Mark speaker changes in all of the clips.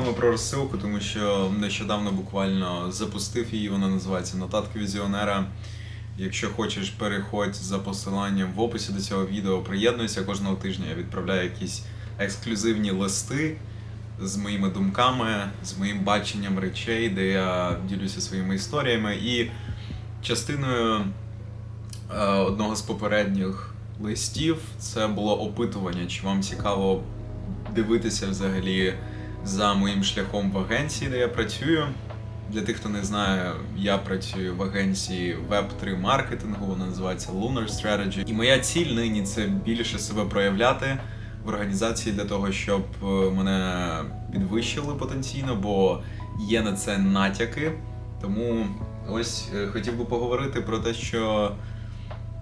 Speaker 1: вами про розсилку, тому що нещодавно буквально запустив її. Вона називається Нотатки візіонера. Якщо хочеш, переходь за посиланням в описі до цього відео. Приєднуйся кожного тижня. Я відправляю якісь ексклюзивні листи з моїми думками, з моїм баченням речей, де я ділюся своїми історіями. І частиною е, одного з попередніх листів це було опитування, чи вам цікаво дивитися взагалі за моїм шляхом в агенції, де я працюю. Для тих, хто не знає, я працюю в агенції Web3 маркетингу, вона називається Lunar Strategy. І моя ціль нині це більше себе проявляти в організації для того, щоб е, мене підвищили потенційно, бо є на це натяки. Тому ось е, хотів би поговорити про те, що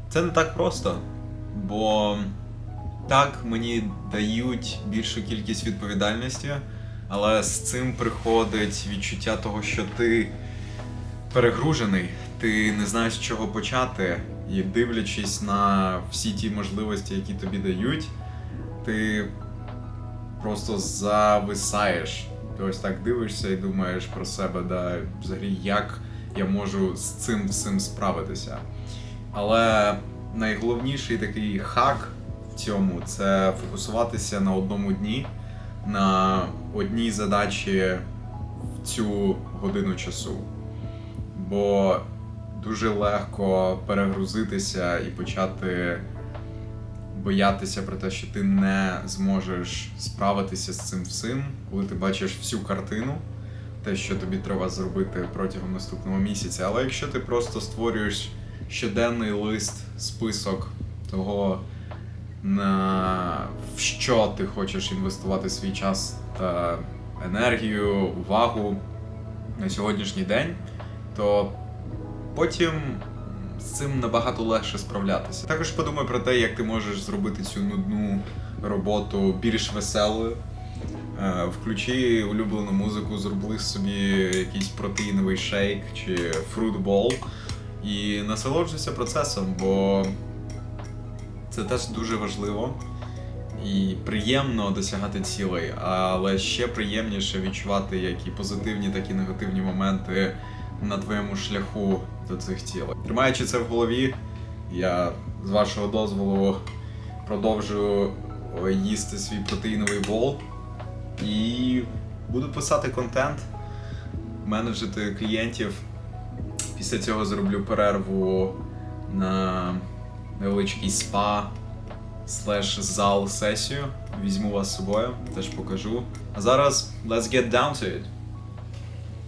Speaker 1: це не так просто, бо так мені дають більшу кількість відповідальності, але з цим приходить відчуття того, що ти перегружений, ти не знаєш з чого почати, і дивлячись на всі ті можливості, які тобі дають, ти просто зависаєш. Ти ось так дивишся і думаєш про себе, да, взагалі, як я можу з цим всім справитися. Але найголовніший такий хак в цьому це фокусуватися на одному дні, на одній задачі в цю годину часу. Бо дуже легко перегрузитися і почати боятися про те, що ти не зможеш справитися з цим всім, коли ти бачиш всю картину, те, що тобі треба зробити протягом наступного місяця. Але якщо ти просто створюєш щоденний лист, список того, на в що ти хочеш інвестувати свій час та енергію, увагу на сьогоднішній день, то потім з цим набагато легше справлятися. Також подумай про те, як ти можеш зробити цю нудну роботу більш веселою. Е, Включи улюблену музику, зроби собі якийсь протеїновий шейк чи фрутбол і насолоджуйся процесом, бо це теж дуже важливо і приємно досягати цілей, але ще приємніше відчувати як і позитивні, так і негативні моменти на твоєму шляху до цих цілей. Тримаючи це в голові, я з вашого дозволу продовжую е, їсти свій протеїновий бол і буду писати контент, менеджити клієнтів. Після цього зроблю перерву на невеличкий спа слеш зал сесію. Візьму вас з собою, теж покажу. А зараз let's get down to it.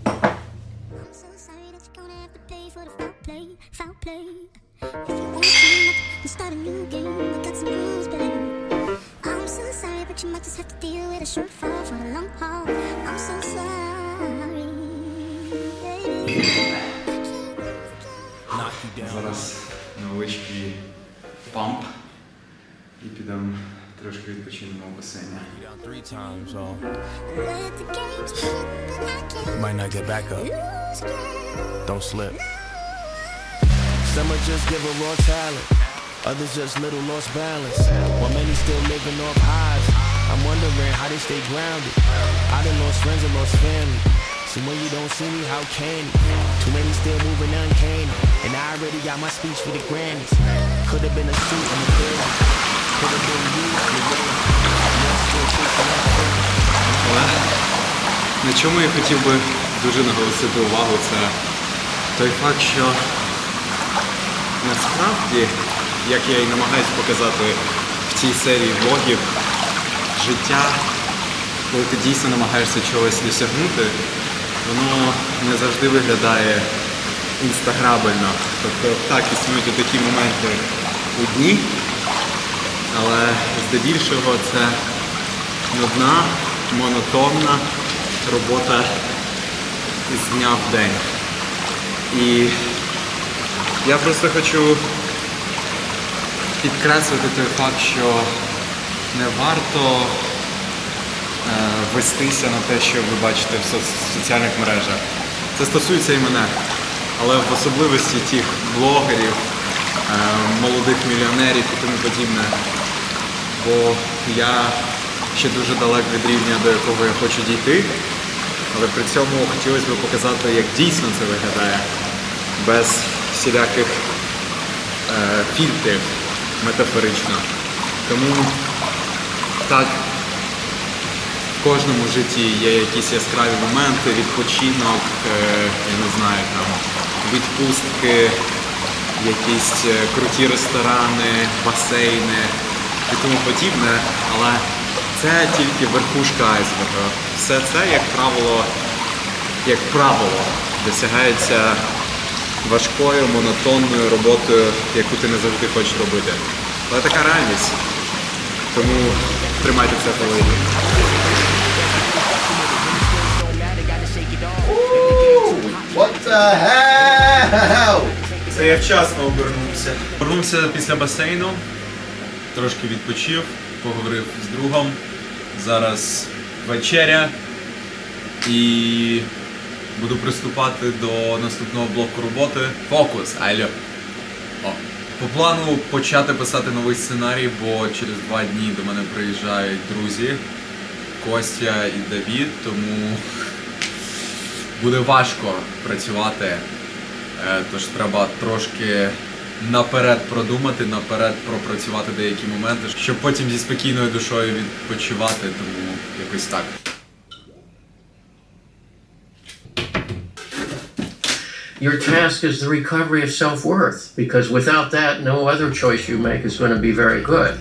Speaker 2: I'm so sorry that you're gonna have to pay for the foul play, foul play. If you want to team up and start a new game, I got some rules, baby. I'm so sorry, but you might just have to deal with a short fall for the long haul. I'm so sorry. baby.
Speaker 3: knock you down.
Speaker 1: Зараз невеличкий памп і підемо трошки відпочинемо в басейні.
Speaker 3: You down three times, so
Speaker 2: Let the games begin, but I can't
Speaker 3: you might not get back up.
Speaker 2: lose again.
Speaker 3: Don't slip. Some are just give a raw talent, others just little lost balance. While many still living off highs, I'm wondering how they stay grounded. I done lost friends and lost family. See, when you don't see me, how can you? Too many still moving uncanny. And I already got my speech for the Grammys. Could have been a suit and a bill.
Speaker 1: Але на чому я хотів би дуже наголосити увагу, це той факт, що насправді, як я і намагаюся показати в цій серії влогів, життя, коли ти дійсно намагаєшся чогось досягнути, воно не завжди виглядає інстаграбельно. Тобто так, існують такі моменти у дні, але здебільшого це нудна, монотонна робота із дня в день. І я просто хочу підкреслити той факт, що не варто е, вестися на те, що ви бачите в соціальних мережах. Це стосується і мене, але в особливості тих блогерів, е, молодих мільйонерів і тому подібне. Бо я ще дуже далеко від рівня, до якого я хочу дійти. Але при цьому хотілося б показати, як дійсно це виглядає, без всіляких е, фільтрів метафорично. Тому так, в кожному житті є якісь яскраві моменти, відпочинок, е, я не знаю, там, відпустки, якісь е, круті ресторани, басейни і тому подібне, але це тільки верхушка айсберга. Все це, як правило, як правило, досягається важкою, монотонною роботою, яку ти не завжди хочеш робити. Але така реальність. Тому тримайте це в голові.
Speaker 4: What the hell?
Speaker 1: Це я вчасно обернувся. Повернувся після басейну, трошки відпочив, поговорив з другом. Зараз вечеря і буду приступати до наступного блоку роботи. Фокус, алло. О. По плану почати писати новий сценарій, бо через два дні до мене приїжджають друзі Костя і Давід, тому буде важко працювати. Е, Тож треба трошки наперед продумати, наперед пропрацювати деякі моменти, щоб потім зі спокійною душою відпочивати, тому якось так.
Speaker 5: Your task is the recovery of self worth, because without that, no other choice you make is going to be very good.